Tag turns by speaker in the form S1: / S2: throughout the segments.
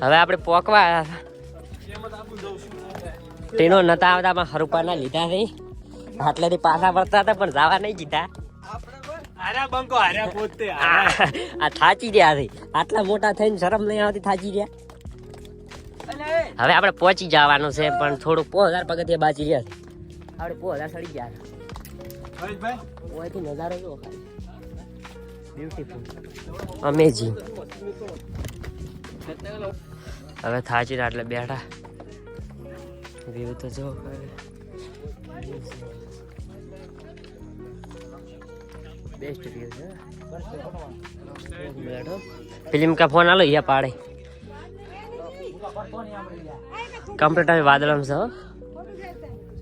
S1: હવે આપણે પોકવા ટ્રેનો નતા આવતા પણ હરુપાના લીધા નહીં આટલેથી પાછા ફરતા હતા પણ જવા નહીં
S2: પોતે
S1: આ થાચી રહ્યા છે. આટલા મોટા થઈને શરમ નહીં આવતી થાચી રહ્યા. હવે આપણે પહોંચી જવાનું છે પણ થોડું પો હજાર પગથિયા બાચી રહ્યા છે. આપણે પો હજાર સડી ગયા ઓયથી નજારો જો બ્યુટીફુલ અમેઝિંગ હવે થાચી રહ્યા એટલે બેઠા. વ્યૂ તો જો. બેસ્ટ વ્યૂ છે. બેઠો ફિલ્મ કા ફોન આલો યા પાડે. કમ્પ્લીટ આવે વાદળમ છે હો.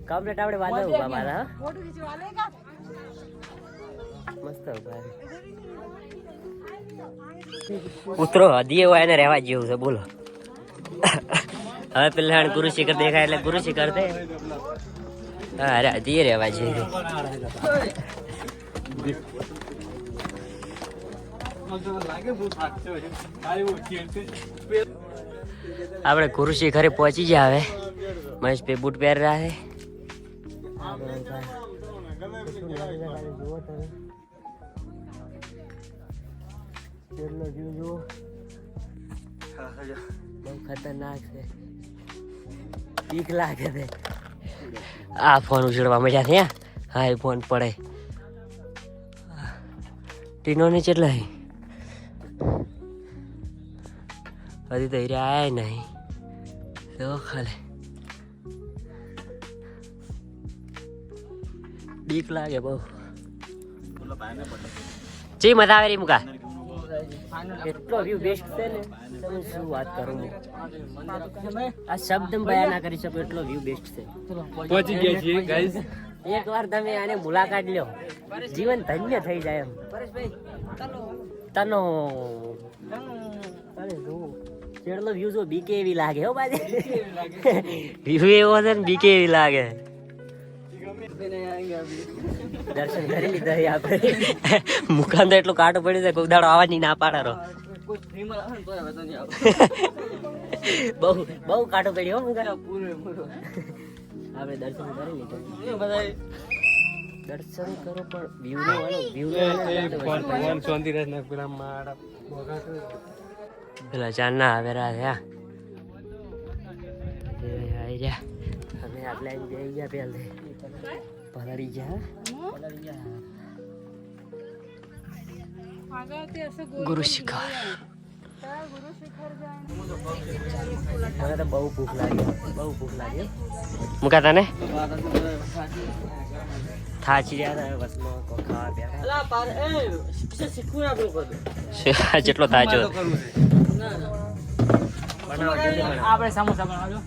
S1: કમ્પ્લીટ આપણે વાદળ ઊભા મારા. ઉતરો હદીએ હોય એને રહેવા જેવું છે બોલો. હવે પેલા ગુરુ શિખર દેખાય એટલે ગુરુ શિખર દે અરે હદીએ રહેવા જેવું. આપણે ગુરુ શિખરે પહોંચી ગયા હવે પે બૂટ પહેર રહ્યા છે. બહુ ખતરનાક છે. બીક લાગે છે. આ ફોન ઉછળવા મજા છે હા. એ ફોન પડે. ટીનો ને કેટલા હજી તો હીરા આયા નહીં. તો ખાલી. બીક લાગે બહુ. ચી મજા આવે રી મુકા? એટલો વ્યૂ બેસ્ટ છે ને. તમે શું વાત કરું? આ શબ્દ બયા ના કરી શકો એટલો વ્યૂ બેસ્ટ છે.
S2: પહોંચી ગયા છીએ ગાઈસ
S1: એક વાર તમે આને મુલાકાત લ્યો. જીવન ધન્ય થઈ જાય એમ. તનો. અરે જો ચેડલો વ્યૂ જો બીકે એવી લાગે હો બાજે વ્યૂ એવો છે ને બીકે એવી લાગે. દર્શન કરી લીધા છે આપણે. મુકાન તો એટલું કાટું પડ્યું છે કોઈ દાડો આવા નહીં ના પાડારો બહુ બહુ કાટો પડ્યો મુકાન આપણે દર્શન કરી લીધા. દર્શન કરો પણ વ્યૂ નો વાળો વ્યૂ નો
S2: ભગવાન શાંતિરાજ ના પેલા મારા
S1: પેલા ચાંદના આવેરા છે આ એ આઈ રહ્યા. અમે આટલા બેહી ગયા પહેલે. પલળી ગયા ગુરુ શિખર મને તો બહુ ભૂખ લાગી બહુ ભૂખ લાગી મુકા તને થાચી રહ્યા હતા બસમાં કોઈ ખાવા બેઠા જેટલો થાચો બનાવો જલ્દી બનાવો
S2: આપણે સમોસા બનાવજો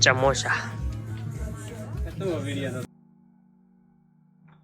S1: ચમોસા
S2: કેટલો વીડિયો